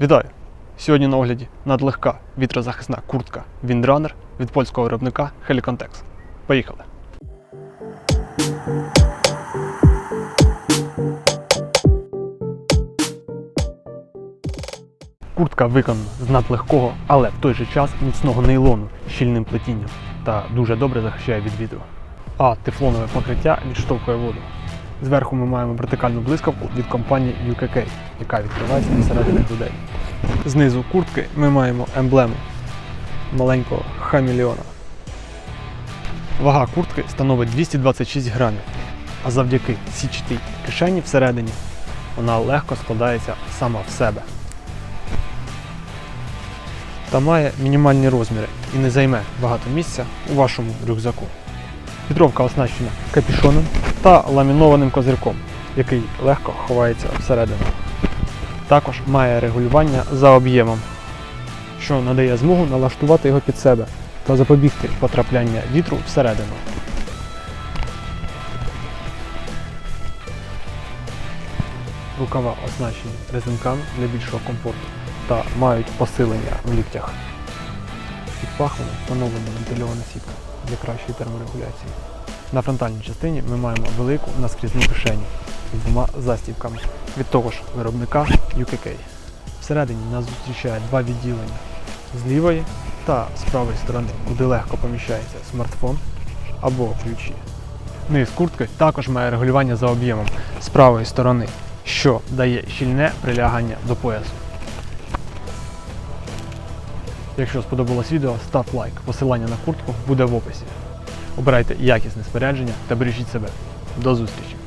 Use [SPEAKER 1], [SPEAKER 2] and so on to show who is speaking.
[SPEAKER 1] Вітаю! Сьогодні на огляді надлегка вітрозахисна куртка Windrunner від польського виробника Helicontex. Поїхали! Куртка виконана з надлегкого, але в той же час міцного нейлону з щільним плетінням та дуже добре захищає від вітру. А тефлонове покриття відштовхує воду. Зверху ми маємо вертикальну блискавку від компанії UKK, яка відкривається всередині грудей. Знизу куртки ми маємо емблему маленького хамелеона. Вага куртки становить 226 грамів, а завдяки січатій кишені всередині вона легко складається сама в себе. Та має мінімальні розміри і не займе багато місця у вашому рюкзаку. Вітровка оснащена капюшоном та ламінованим козирком, який легко ховається всередину. Також має регулювання за об'ємом, що надає змогу налаштувати його під себе та запобігти потрапляння вітру всередину. Рукава оснащені резинками для більшого комфорту та мають посилення в ліктях. Під пахвами встановлена вентильована сітка для кращої терморегуляції. На фронтальній частині ми маємо велику наскрізну кишеню з двома застібками від того ж виробника UKK. Всередині нас зустрічає два відділення з лівої та з правої сторони, куди легко поміщається смартфон або ключі. Низ куртки також має регулювання за об'ємом з правої сторони, що дає щільне прилягання до поясу. Якщо сподобалось відео, став лайк. Посилання на куртку буде в описі. Обирайте якісне спорядження та бережіть себе. До зустрічі!